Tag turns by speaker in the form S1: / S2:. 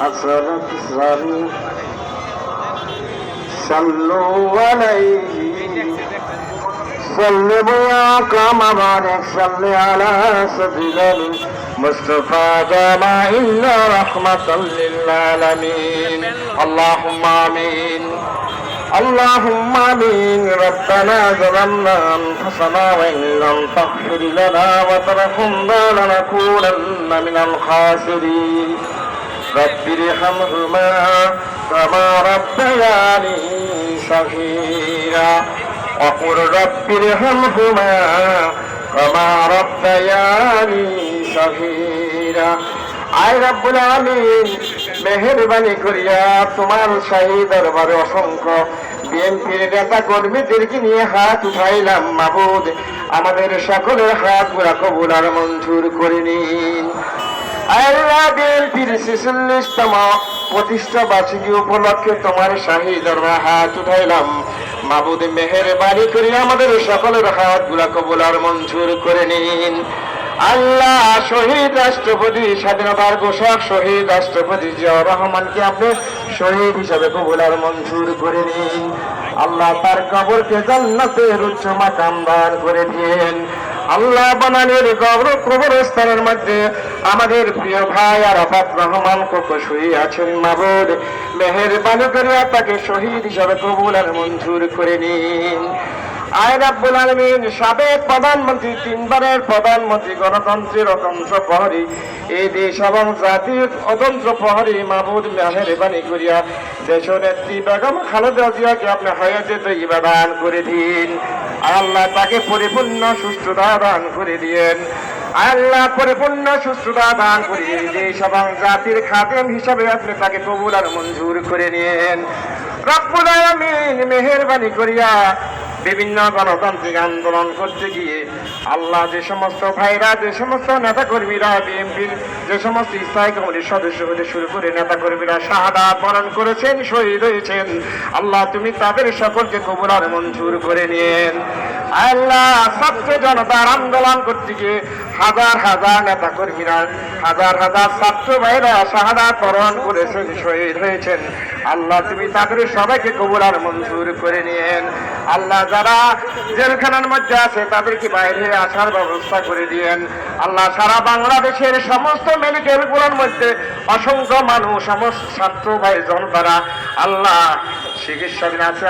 S1: حسنة صلوا صلوا عليه صل بياكم بارك صل على سيدنا المصطفى جمع إلا رحمة للعالمين اللهم آمين اللهم آمين ربنا ظلمنا أنفسنا وإن لم تغفر لنا وترحمنا لنكونن من الخاسرين رب ارحمهما كما ربياني صغيرا وقل رب ارحمهما كما ربياني صغيرا আয় রব্বুল আমিন মেহেরবানি করিয়া তোমার শাহী দরবারে অসংখ্য বিএনপির নেতা কর্মীদেরকে নিয়ে হাত উঠাইলাম মাবুদ আমাদের সকলের হাত পুরা কবুল আর মঞ্জুর করে নিন আল্লাহ বিএনপির উপলক্ষে তোমার শাহী দরবার হাত উঠাইলাম। মাবুদ মেহেরবানি করিয়া আমাদের সকলের হাতগুলা কবুল আর মঞ্জুর করে নিন। আল্লাহ শহীদ রাষ্ট্রপতি, স্বাধীনতার ঘোষক শহীদ রাষ্ট্রপতি জিয়াউর রহমানকে আপনি শহীদ হিসাবে কবুল আর মঞ্জুর করে নিন। আল্লাহ তার কবরকে জান্নাতের উচ্চ মাকাম দান করে দিন আল্লাহ বানানের কবর কবরস্থানের মধ্যে আমাদের প্রিয় ভাই আর আফাত রহমান কোকো শুয়ে আছেন মাবুদ? মেহেরবানি করে তাকে শহীদ হিসাবে কবুল আর মঞ্জুর করে নিন। আয় রাব্বুল আলমিন, সাবেক প্রধানমন্ত্রী, তিনবারের প্রধানমন্ত্রী, গণতন্ত্রের অতন্ত্র প্রহরী, এই দেশ এবং জাতির অতন্ত্র প্রহরী মাহবুদ মেহরবানি করিয়া দেশ নেত্রী বেগম খালেদা জিয়াকে আপনি হায়াতে তৈবা দান করে দিন। আল্লাহ তাকে পরিপূর্ণ সুস্থতা দান করে দিয়েন। আল্লাহ পরিপূর্ণ সুস্থতা দান করিয়ে দেশ এবং জাতির খাদেম হিসাবে আপনি তাকে কবুল আর মঞ্জুর করে নিয়েন। রব্বুল আলামিন মেহেরবানি করিয়া বিভিন্ন গণতান্ত্রিক আন্দোলন করতে গিয়ে আল্লাহ যে সমস্ত ভাইরা, যে সমস্ত নেতা কর্মীরা বিএনপির যে সমস্ত স্থায়ী কমিটির সদস্য হতে শুরু করে নেতা কর্মীরা শাহাদা বরণ করেছেন, শহীদ হয়েছেন। আল্লাহ তুমি তাদের সকলকে কবুল আর মঞ্জুর করে নিয়েন। আল্লাহ ছাত্র জনতার আন্দোলন করতে গিয়ে হাজার হাজার নেতা কর্মীরা হাজার হাজার ছাত্র ভাইরা শাহাদা বরণ করেছেন, শহীদ হয়েছেন। আল্লাহ তুমি তাদের সবাইকে কবুল আর মঞ্জুর করে নিয়েন। আল্লাহ যারা জেলখানার মধ্যে আছে তাদেরকে বাইরে আসার ব্যবস্থা করে দিয়েন। আল্লাহ সারা বাংলাদেশের সমস্ত মেডিকেলগুলোর মধ্যে অসংখ্য মানুষ আমার ছাত্র ভাই জন জনতারা আল্লাহ চিকিৎসাধীন আছে